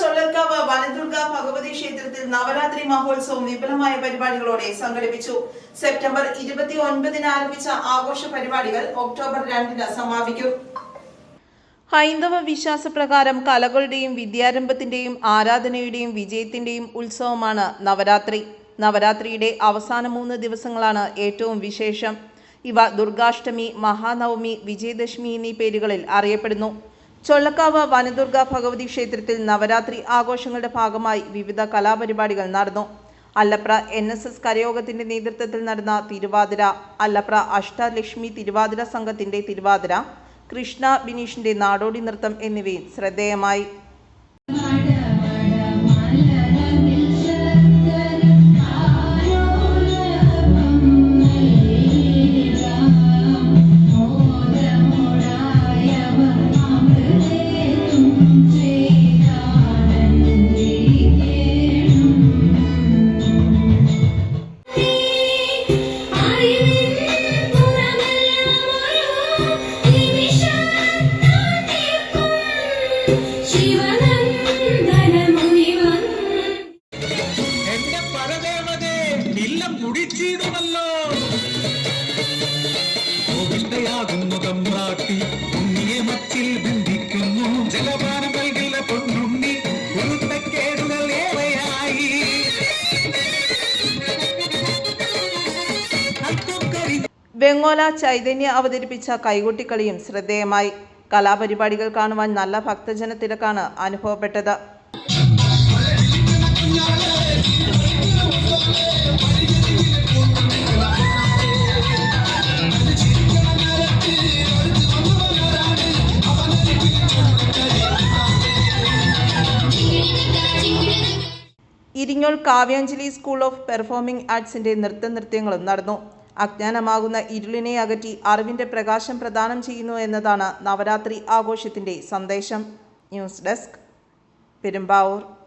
ചൊല്ലക്കാവ് വനദുർഗ ഭഗവതി ക്ഷേത്രത്തിൽ നവരാത്രി മഹോത്സവം വിപുലമായ പരിപാടികളോടെ സംഘടിപ്പിച്ചു. സെപ്റ്റംബർ ഇരുപത്തി ഒൻപതിന് ആരംഭിച്ച ആഘോഷ പരിപാടികൾ ഒക്ടോബർ രണ്ടിന് സമാപിക്കും. ഹൈന്ദവ വിശ്വാസപ്രകാരം കലകളുടെയും വിദ്യാരംഭത്തിന്റെയും ആരാധനയുടെയും വിജയത്തിന്റെയും ഉത്സവമാണ് നവരാത്രി. നവരാത്രിയുടെ അവസാന മൂന്ന് ദിവസങ്ങളാണ് ഏറ്റവും വിശേഷം. ഇവ ദുർഗാഷ്ടമി മഹാനവമി വിജയദശമി എന്നീ പേരുകളിൽ അറിയപ്പെടുന്നു. ചൊള്ളക്കാവ് വനദുർഗ ഭഗവതി ക്ഷേത്രത്തിൽ നവരാത്രി ആഘോഷങ്ങളുടെ ഭാഗമായി വിവിധ കലാപരിപാടികൾ നടന്നു. അല്ലപ്ര എൻ എസ് എസ് കരയോഗത്തിന്റെ നേതൃത്വത്തിൽ നടന്ന തിരുവാതിര അല്ലപ്ര അഷ്ടലക്ഷ്മി തിരുവാതിര സംഘത്തിന്റെ തിരുവാതിര കൃഷ്ണ ബിനീഷിന്റെ നാടോടി നൃത്തം എന്നിവയും ശ്രദ്ധേയമായി. എന്റെ പരദേവതേ നില്ലം മുടിച്ചീടുമല്ലോ മുഖം ഉണ്ണിയെ മത്തിൽ ബന്ധിക്കുന്നു. ജലപാനം നൽകില്ല പൊന്നുണ്ണി കുരുത്തക്കേടുകൾ ഏറെയായി. അൽക്കൊക്കരി വെങ്ങോല ചൈതന്യ അവതരിപ്പിച്ച കൈകൊട്ടിക്കളിയും ശ്രദ്ധേയമായി. കലാപരിപാടികൾ കാണുവാൻ നല്ല ഭക്തജന തിരക്കാണ് അനുഭവപ്പെട്ടത്. Iringole Kavyanjali school of performing ആർട്സിന്റെ നൃത്തനൃത്യങ്ങളും നടന്നു. അജ്ഞാനമാകുന്ന ഇരുളിനെ അകറ്റി അറിവിന്റെ പ്രകാശം പ്രദാനം ചെയ്യുന്നു എന്നതാണ് നവരാത്രി ആഘോഷത്തിന്റെ സന്ദേശം. News desk Perumbavoor.